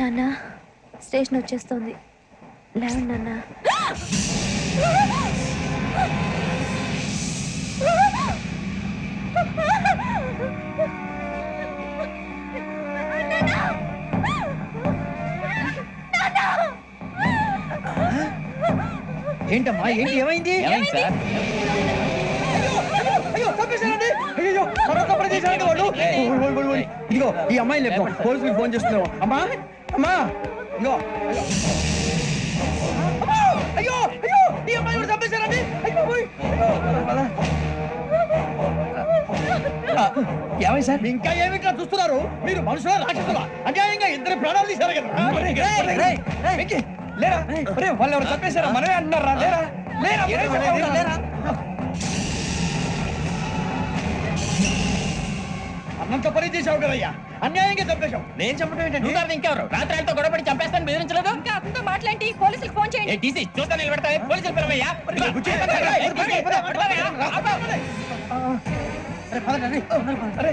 నాన్న స్టేషన్ వచ్చేస్తుంది. లేవండి నాన్న. ఏంటమ్మా? ఏంటి? ఏమైంది? ఏమైంది సార్? అయ్యో చంపేశారండి! అయ్యో మరొక ప్రదేశానికి వాళ్ళు! ఓయ్, ఓయ్, ఓయ్, ఓయ్. ఇదిగో ఈ అమ్మాయిని లేపు పోలీసులకు ఫోన్ చేస్తున్నావు. అమ్మా! అమ్మా! ఇదిగో. అయ్యో. అయ్యో! అయ్యో! ఈ అమ్మాయి కూడా చంపేశారండి? అయ్యో. ఆ, ఏమైంది సార్? ఇంకా ఏమి ఇట్లా చూస్తున్నారు? మీరు మనుషుల రాక్షసులా? అన్యాయంగా ఇద్దరు ప్రాణాలు తీశారు కదా? లేరా? వాళ్ళు ఎవరు చంపేశారా మనమే అంటున్నారా? లేరా? లేరా? అన్నంత పని చేశావు కదయ్యా? అన్యాయంగా చంపేశావు. నేను చెప్పడం ఏంటంటే నువ్వు ఇంకెవరు? రాత్రాలతో గొడవపడి చంపేస్తాను బెదిరించలేదు? ఇంకా అతనితో మాట్లాడి పోలీసులకు ఫోన్ చేయండి. ఏ టీసీ చూస్తా నిలబెడతా పోలీసులు పిలవయ్యా? అరే,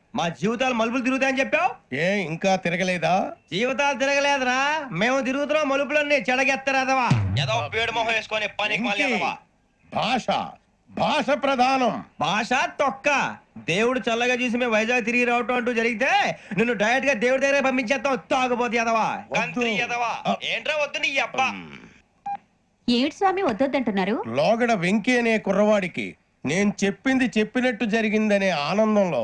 మా జీవితాలు మలుపులు తిరుగుతాయని చెప్పావు? ఏ ఇంకా తిరగలేదా? జీవితాలు తిరగలేదురా. మేము తిరుగుతున్నాం మలుపులన్నీ చెడగెత్తరాదవా? ఏదో పేడు మొహం వేసుకొని పనికి మళ్ళీ. ఎదవా. భాష భాష ప్రధానం. భాష తొక్క. దేవుడు చల్లగా చూసి మేము వైజాగ్ తిరిగి రావటం అంటూ జరిగితే నిన్ను డైరెక్ట్గా దేవుడి దగ్గర పంపించేస్తాం తాగబోతు ఎదవా కంత్రి ఎదవా ఏంట్రా వద్దు నీ అబ్బా ఏమిటి స్వామి వద్దొద్దంటున్నారు? లోగడ వెంకీ అనే కుర్రవాడికి నేను చెప్పింది చెప్పినట్టు జరిగిందనే ఆనందంలో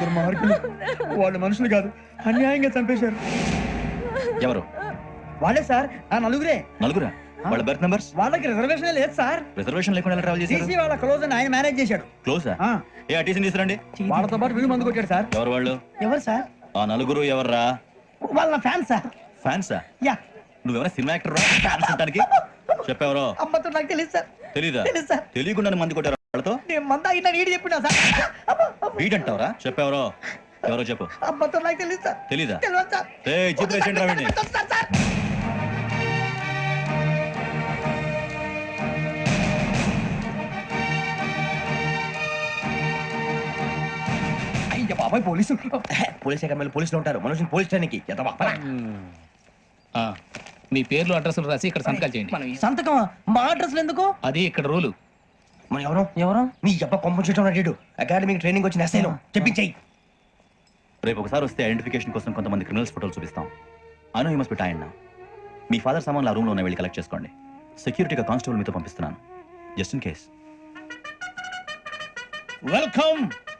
దుర్మార్గులు వాళ్ళు మనుషులు కాదు. అన్యాయంగా చంపేశారు. ఎవరు? వాళ్ళే సార్. ఆ నలుగురే. నలుగురా? వాళ్ళ బర్త్ నంబర్స్? వాళ్ళకి రిజర్వేషన్ లేదు సార్. రిజర్వేషన్ లేకుండా ఎలా ట్రావెల్ చేశారు? సీసీ వాళ్ళ క్లోజ్ అని ఆయన మేనేజ్ చేశాడు. క్లోజా? ఆ, ఏ ఆ టీసీని తీసుకురండి. వాళ్ళతో పాటు వీళ్ళు మందు కొట్టాడు సార్. ఎవరు వాళ్ళు? ఎవరు సార్? ఆ నలుగురు ఎవర్రా? వాళ్ళ ఫ్యాన్ సార్. ఫ్యాన్సా? యా. నువ్వెవరా సినిమా యాక్టర్ రా? ఫ్యాన్స్ అంటానికి చెప్పెవరో? అమ్మతో నాకు తెలియదు సార్. తెలీదా? తెలీదు సార్. తెలియకుండా మంది కొట్టారు. వాళ్ళతో నేను మంద అయినా నీడి చెప్పినా సార్ వీడంటావరా చెప్పెవరో ఎవరో చెప్పు అమ్మతో నాకు తెలియదు సార్ తెలీదా తెలియదు సార్ జీప్. అయ్య బాబాయ్ పోలీసు పోలీస్ అకాడమీలో పోలీసులు ఉంటారు మనుషులు పోలీస్ స్టేషన్కి ఎదవా ఆ, మీ పేర్లు అడ్రస్లు రాసి ఇక్కడ సంతకాలు చేయండి సంతకం మా అడ్రస్ ఎందుకు అది ఇక్కడ రూలు మనం ఎవరు? ఎవరు? నీ అబ్బా పంపించడం అడిగాడు అకాడమిక్ ట్రైనింగ్ వచ్చిన ఎస్ఐలో చెప్పించాయి. రేపు ఒకసారి వస్తే ఐడెంటిఫికేషన్ కోసం కొంతమంది క్రిమినల్స్ ఫోటోలు చూపిస్తాం. ఐ నో యూ మస్ట్ మీ ఫాదర్ సామాన్లు ఆ రూమ్లో వెళ్ళి కలెక్ట్ చేసుకోండి. సెక్యూరిటీగా కానిస్టేబుల్ మీతో పంపిస్తున్నాను. Just in case welcome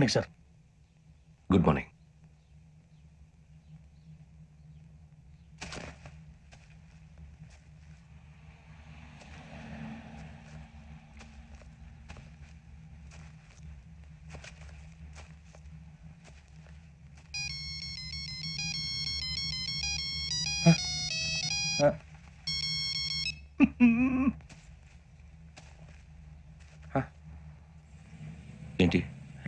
morning sir good morning ఏంటి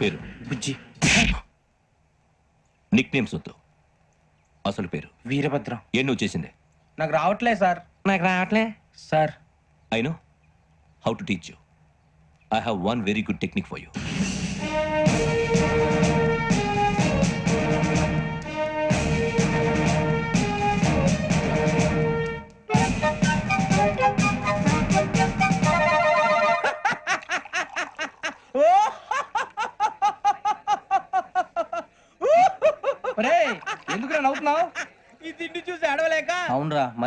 పేరు. బుజ్జి. నిక్ నేమ్స్ వద్దు అసలు పేరు. వీరభద్రం. ఏ నువ్వు చేసింది? నాకు రావట్లే సార్. నాకు రావట్లే? Sir. I know how to teach you I have one very good technique for you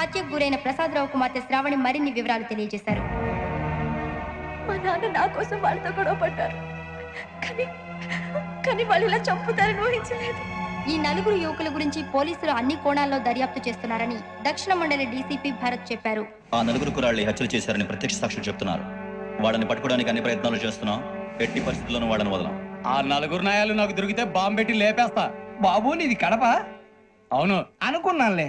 హత్యకు గురైన ప్రసాదరావు కుమార్తె శ్రావణి మరిన్ని వివరాలు తెలియజేశారు. మా నాన్న నా కోసం వాళ్ళతో గొడవ పడ్డారు. కానీ కానీ వాళ్ళు ఇలా చంపుతారని ఊహించలేదు. ఈ నలుగురు యువకుల గురించి పోలీసులు అన్ని కోణాల్లో దర్యాప్తు చేస్తున్నారని దక్షిణ మండలి డీసీపీ భరత్ చెప్పారు. ఆ నలుగురు కురాళ్ళు హత్యలు చేశారని ప్రత్యక్ష సాక్షులు చెప్తున్నారు. వాళ్ళని పట్టుకోవడానికి అన్ని ప్రయత్నాలు చేస్తున్నాం. ఎట్టి పరిస్థితుల్లోనూ వాళ్ళని వదలం. ఆ నలుగురు నాయాలు నాకు దొరికితే బాంబు పెట్టి లేపేస్తా. బాబు నీది కడప? అవును అనుకున్నానులే.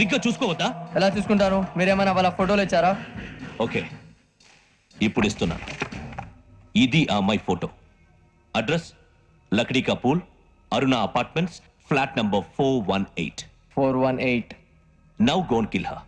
సరిగ్గా చూసుకోవద్దా? ఎలా చూసుకుంటాను? మీరేమైనా వాళ్ళ ఫోటోలు ఇచ్చారా? ఓకే. ఇప్పుడు ఇస్తున్నాను ఇది ఆ అమ్మాయి photo. Address? Lakdikapul Aruna apartments flat number four one eight. Four one eight. Now gone kill her